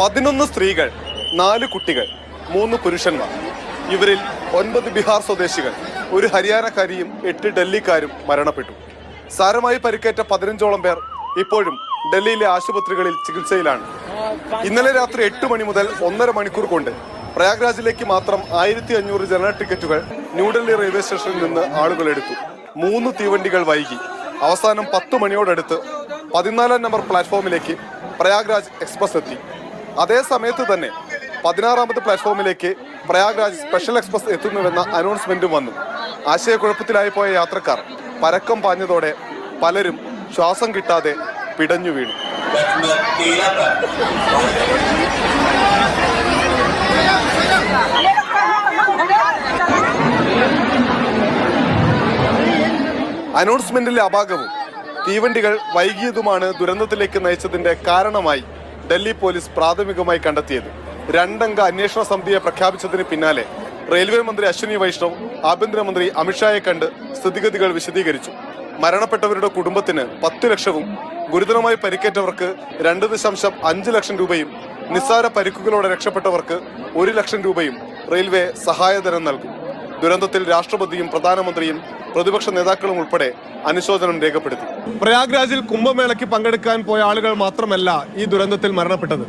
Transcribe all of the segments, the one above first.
പതിനൊന്ന് സ്ത്രീകൾ നാല് കുട്ടികൾ മൂന്ന് പുരുഷന്മാർ. ഇവരിൽ ഒൻപത് ബീഹാർ സ്വദേശികൾ ഒരു ഹരിയാനക്കാരിയും എട്ട് ഡൽഹിക്കാരും മരണപ്പെട്ടു. സാരമായി പരിക്കേറ്റ പതിനഞ്ചോളം പേർ ഇപ്പോഴും ഡൽഹിയിലെ ആശുപത്രികളിൽ ചികിത്സയിലാണ്. ഇന്നലെ രാത്രി എട്ട് മണി മുതൽ ഒന്നര മണിക്കൂർ കൊണ്ട് പ്രയാഗ്രാജിലേക്ക് മാത്രം ആയിരത്തി അഞ്ഞൂറ് ജനറൽ ടിക്കറ്റുകൾ ന്യൂഡൽഹി റെയിൽവേ സ്റ്റേഷനിൽ നിന്ന് ആളുകൾ എടുത്തു. മൂന്ന് തീവണ്ടികൾ വൈകി. അവസാനം പത്ത് മണിയോടടുത്ത് പതിനാലാം നമ്പർ പ്ലാറ്റ്ഫോമിലേക്ക് പ്രയാഗ്രാജ് എക്സ്പ്രസ് എത്തി. അതേ സമയത്ത് തന്നെ പതിനാറാമത്തെ പ്ലാറ്റ്ഫോമിലേക്ക് പ്രയാഗ്രാജ് സ്പെഷ്യൽ എക്സ്പ്രസ് എത്തുന്നുവെന്ന അനൗൺസ്മെന്റും വന്നു. ആശയക്കുഴപ്പത്തിലായി പോയ യാത്രക്കാർ പരക്കം പാഞ്ഞതോടെ പലരും ശ്വാസം കിട്ടാതെ പിടഞ്ഞു വീണു. അനൗൺസ്മെന്റിലെ അപാകവും തീവണ്ടികൾ വൈകിയതുമാണ് ദുരന്തത്തിലേക്ക് നയിച്ചതിന്റെ കാരണമായി. ഡൽഹി പോലീസ് പ്രാഥമികമായി കണ്ടെത്തിയത്. രണ്ടംഗ അന്വേഷണ സമിതിയെ പ്രഖ്യാപിച്ചതിന് പിന്നാലെ റെയിൽവേ മന്ത്രി അശ്വിനി വൈഷ്ണവ് ആഭ്യന്തരമന്ത്രി അമിത്ഷായെ കണ്ട് സ്ഥിതിഗതികൾ വിശദീകരിച്ചു. മരണപ്പെട്ടവരുടെ കുടുംബത്തിന് പത്തു ലക്ഷവും ഗുരുതരമായി പരിക്കേറ്റവർക്ക് രണ്ട് ദശാംശം അഞ്ച് ലക്ഷം രൂപയും നിസ്സാര പരിക്കുകളോടെ രക്ഷപ്പെട്ടവർക്ക് ഒരു ലക്ഷം രൂപയും റെയിൽവേ സഹായധനം നൽകും. ദുരന്തത്തിൽ രാഷ്ട്രപതിയും പ്രധാനമന്ത്രിയും പ്രതിപക്ഷ നേതാക്കളും ഉൾപ്പെടെ അനുശോചനം രേഖപ്പെടുത്തി. പ്രയാഗ്രാജിൽ കുംഭമേളയ്ക്ക് പങ്കെടുക്കാൻ പോയ ആളുകൾ മാത്രമല്ല ഈ ദുരന്തത്തിൽ മരണപ്പെട്ടത്.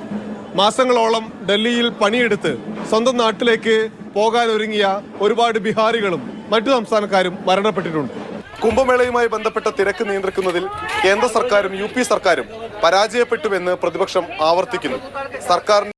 മാസങ്ങളോളം ഡൽഹിയിൽ പണിയെടുത്ത് സ്വന്തം നാട്ടിലേക്ക് പോകാൻ ഒരുങ്ങിയ ഒരുപാട് ബിഹാരികളും മറ്റു സംസ്ഥാനക്കാരും മരണപ്പെട്ടിട്ടുണ്ട്. കുംഭമേളയുമായി ബന്ധപ്പെട്ട തിരക്ക് നിയന്ത്രിക്കുന്നതിൽ കേന്ദ്ര സർക്കാരും യു പി സർക്കാരും പരാജയപ്പെട്ടുവെന്ന് പ്രതിപക്ഷം ആവർത്തിക്കുന്നു. സർക്കാർ